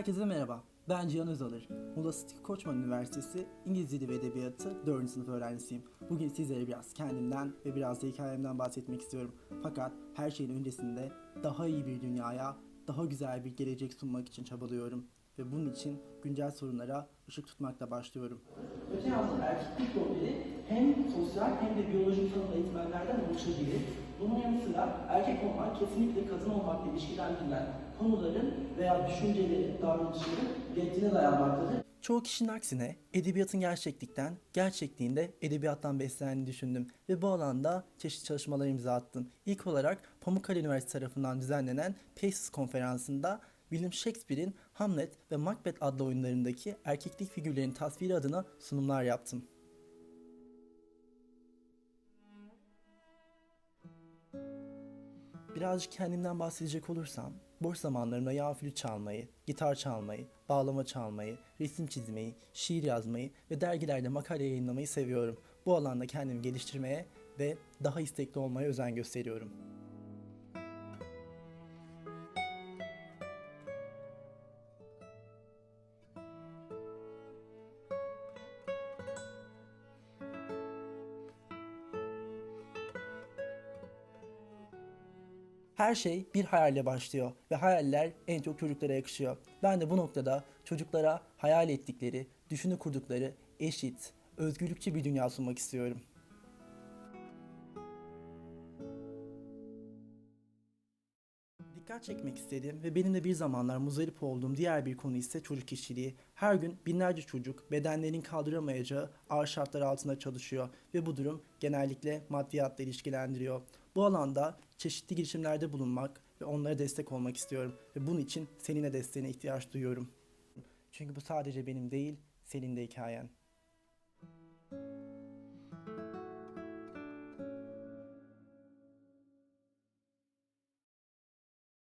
Herkese merhaba. Ben Cihan Özalır. Muğla Sıtkı Koçman Üniversitesi İngiliz Dili ve Edebiyatı 4. sınıf öğrencisiyim. Bugün sizlere biraz kendimden ve biraz da hikayemden bahsetmek istiyorum. Fakat her şeyin öncesinde daha iyi bir dünyaya, daha güzel bir gelecek sunmak için çabalıyorum. Ve bunun için güncel sorunlara ışık tutmakla başlıyorum. Öte yandan erkeklik profili hem sosyal hem de biyolojik tanım eğitmenlerden oluşabilir. Bunun yanı sıra erkek olmak kesinlikle kadın olmakla ilişkilendirilen konuların veya düşüncelerin, davranışların reddine dayanmaktadır. Çoğu kişinin aksine edebiyatın gerçeklikten, gerçekliğin de edebiyattan beslendiğini düşündüm ve bu alanda çeşitli çalışmalar imza attım. İlk olarak Pamukkale Üniversitesi tarafından düzenlenen Paces konferansında William Shakespeare'in Hamlet ve Macbeth adlı oyunlarındaki erkeklik figürlerinin tasviri adına sunumlar yaptım. Birazcık kendimden bahsedecek olursam, boş zamanlarımda yağ çalmayı, gitar çalmayı, bağlama çalmayı, resim çizmeyi, şiir yazmayı ve dergilerde makale yayınlamayı seviyorum. Bu alanda kendimi geliştirmeye ve daha istekli olmaya özen gösteriyorum. Her şey bir hayalle başlıyor ve hayaller en çok çocuklara yakışıyor. Ben de bu noktada çocuklara hayal ettikleri, düşünü kurdukları eşit, özgürlükçü bir dünya sunmak istiyorum. Dikkat çekmek istediğim ve benim de bir zamanlar muzdarip olduğum diğer bir konu ise çocuk işçiliği. Her gün binlerce çocuk bedenlerinin kaldıramayacağı ağır şartlar altında çalışıyor ve bu durum genellikle maddiyatla ilişkilendiriyor. Bu alanda çeşitli girişimlerde bulunmak ve onlara destek olmak istiyorum ve bunun için senin de desteğine ihtiyaç duyuyorum. Çünkü bu sadece benim değil, senin de hikayen.